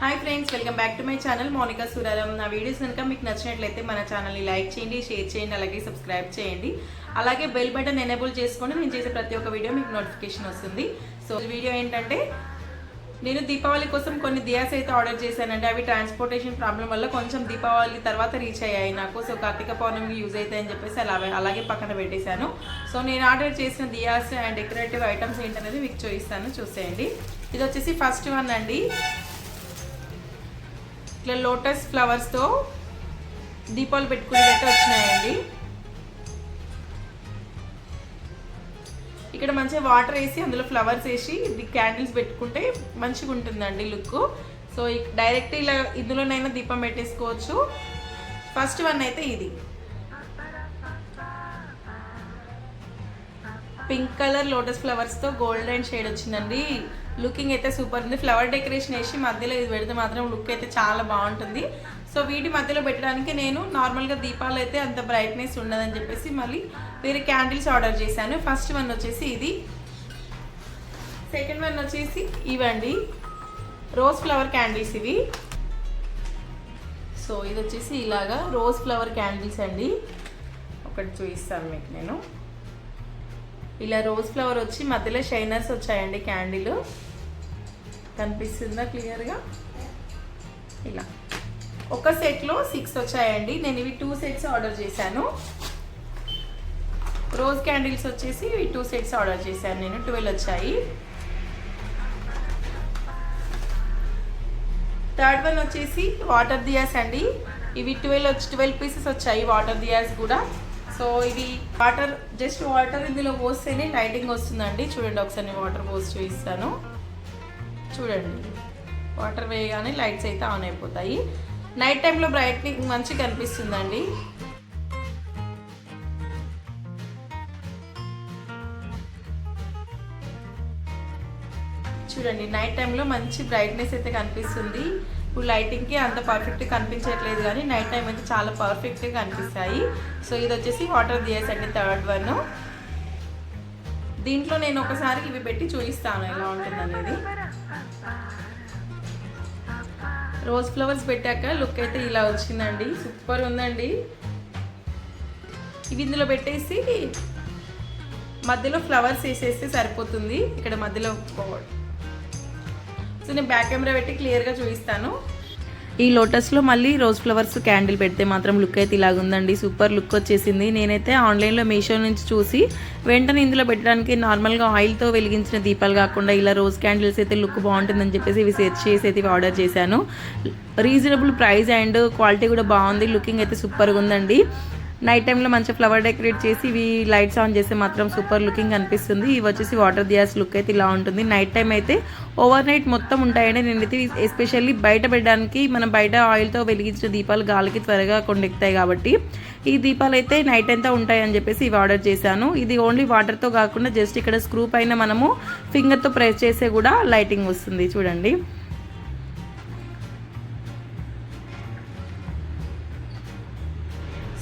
Hi friends welcome back to my channel Monika Suraram నా videos కనుక మీకు నచ్చినట్లయితే మన ఛానల్ని లైక్ చేయండి షేర్ చేయండి అలాగే సబ్స్క్రైబ్ చేయండి. అలాగే బెల్ బటన్ ఎనేబుల్ చేసుకోండి నేను చేసే ప్రతి ఒక్క వీడియో మీకు నోటిఫికేషన్ వస్తుంది. సో వీడియో ఏంటంటే నేను దీపావళి కోసం కొన్ని దియాస్ అయితే ఆర్డర్ చేశానండి. అవి ట్రాన్స్పోర్టేషన్ ప్రాబ్లం వల్ల కొంచెం దీపావళి తర్వాత రీచ్ అయ్యాయి నాకు. సో కార్తీక పౌర్ణమికి యూజ్ అవుతాయని చెప్పేసి అలా అలాగే పక్కన పెట్టేశాను. సో నేను ఆర్డర్ చేసిన దియాస్ అండ్ డెకరేటివ్ ఐటమ్స్ ఏంటనేది మీకు చూపిస్తాను చూసేయండి. ఇది వచ్చేసి ఫస్ట్ వన్ అండి. ఇట్లా లోటస్ ఫ్లవర్స్తో దీపాలు పెట్టుకునేదైతే వచ్చినాయండి. ఇక్కడ మంచిగా వాటర్ వేసి అందులో ఫ్లవర్స్ వేసి క్యాండిల్స్ పెట్టుకుంటే మంచిగా ఉంటుందండి లుక్. సో డైరెక్ట్ ఇలా ఇందులోనైనా దీపం పెట్టేసుకోవచ్చు. ఫస్ట్ వన్ అయితే ఇది. పింక్ కలర్ లోటస్ ఫ్లవర్స్తో గోల్డెన్ షేడ్ వచ్చిందండి. లుకింగ్ అయితే సూపర్ ఉంది. ఫ్లవర్ డెకరేషన్ వేసి మధ్యలో ఇది పెడితే మాత్రం లుక్ అయితే చాలా బాగుంటుంది. సో వీటి మధ్యలో పెట్టడానికి నేను నార్మల్గా దీపాలు అయితే అంత బ్రైట్నెస్ ఉండదని చెప్పేసి మళ్ళీ వేరే క్యాండిల్స్ ఆర్డర్ చేశాను. ఫస్ట్ వన్ వచ్చేసి ఇది. సెకండ్ వన్ వచ్చేసి ఇవండి. రోజ్ ఫ్లవర్ క్యాండిల్స్ ఇవి. సో ఇది వచ్చేసి ఇలాగా రోజ్ ఫ్లవర్ క్యాండిల్స్ అండి. ఒకటి చూపిస్తాను మీకు నేను. ఇలా రోజ్ ఫ్లవర్ వచ్చి మధ్యలో షైనర్స్ వచ్చాయండి క్యాండిల్ కనిపిస్తుందా క్లియర్గా ఇలా. ఒక సెట్లో సిక్స్ వచ్చాయండి. నేను ఇవి టూ సెట్స్ ఆర్డర్ చేశాను. రోజ్ క్యాండిల్స్ వచ్చేసి ఇవి టూ సెట్స్ ఆర్డర్ చేశాను. నేను ట్వెల్వ్ వచ్చాయి. థర్డ్ వన్ వచ్చేసి వాటర్ దియాస్ అండి. ఇవి ట్వెల్వ్ వచ్చి ట్వెల్వ్ పీసెస్ వచ్చాయి. వాటర్ దియాస్ కూడా. సో ఇవి వాటర్ జస్ట్ వాటర్ ఇందులో పోస్తేనే లైటింగ్ వస్తుందండి. చూడండి ఒకసారి నేను వాటర్ పోసి చూపిస్తాను. చూడండి. వాటర్ వేయగానే లైట్స్ అయితే ఆన్ అయిపోతాయి. నైట్ టైంలో బ్రైట్నింగ్ మంచిగా కనిపిస్తుందండి. చూడండి నైట్ టైంలో మంచి బ్రైట్నెస్ అయితే కనిపిస్తుంది. ఇప్పుడు లైటింగ్కి అంత పర్ఫెక్ట్గా కనిపించట్లేదు కానీ నైట్ టైం అయితే చాలా పర్ఫెక్ట్గా కనిపిస్తాయి. సో ఇది వచ్చేసి వాటర్ దియస్ అండి థర్డ్ వన్ దీంట్లో నేను ఒకసారి ఇవి పెట్టి చూపిస్తాను ఎలా ఉంటుంది అనేది. రోజ్ ఫ్లవర్స్ పెట్టాక లుక్ అయితే ఇలా వచ్చిందండి సూపర్ ఉందండి. ఇవి ఇందులో పెట్టేసి మధ్యలో ఫ్లవర్స్ వేసేస్తే సరిపోతుంది. ఇక్కడ మధ్యలో సో నేను బ్యాక్ కెమెరా పెట్టి క్లియర్గా చూపిస్తాను. ఈ లోటస్లో మళ్ళీ రోజ్ ఫ్లవర్స్ క్యాండిల్ పెడితే మాత్రం లుక్ అయితే ఇలాగుందండి సూపర్ లుక్ వచ్చేసింది. నేనైతే ఆన్లైన్లో మీషో నుంచి చూసి వెంటనే ఇందులో పెట్టడానికి నార్మల్గా ఆయిల్తో వెలిగించిన దీపాలు కాకుండా ఇలా రోజ్ క్యాండిల్స్ అయితే లుక్ బాగుంటుందని చెప్పేసి ఇవి సెర్చ్ చేసి అయితే ఇవి ఆర్డర్ చేశాను. రీజనబుల్ ప్రైస్ అండ్ క్వాలిటీ కూడా బాగుంది. లుకింగ్ అయితే సూపర్గా ఉందండి. నైట్ టైంలో మంచి ఫ్లవర్ డెకరేట్ చేసి ఇవి లైట్స్ ఆన్ చేస్తే మాత్రం సూపర్ లుకింగ్ అనిపిస్తుంది. ఇవి వచ్చేసి వాటర్ దియాస్ లుక్ అయితే ఇలా ఉంటుంది. నైట్ టైం అయితే ఓవర్ నైట్ మొత్తం ఉంటాయండి. నేనైతే ఎస్పెషల్లీ బయట పెట్టడానికి మనం బయట ఆయిల్తో వెలిగించిన దీపాలు గాలికి త్వరగా కొండెక్కుతాయి కాబట్టి ఈ దీపాలు అయితే నైట్ అంతా ఉంటాయని చెప్పేసి ఇవి ఆర్డర్ చేశాను. ఇది ఓన్లీ వాటర్తో కాకుండా జస్ట్ ఇక్కడ స్క్రూ పైన మనము ఫింగర్తో ప్రెస్ చేసే కూడా లైటింగ్ వస్తుంది. చూడండి.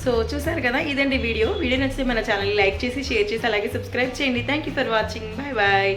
సో చూసారు కదా ఇదండి వీడియో. వీడియో నచ్చితే మన ఛానల్ లైక్ చేసి షేర్ చేసి అలాగే సబ్స్క్రైబ్ చేయండి. Thank you for watching bye bye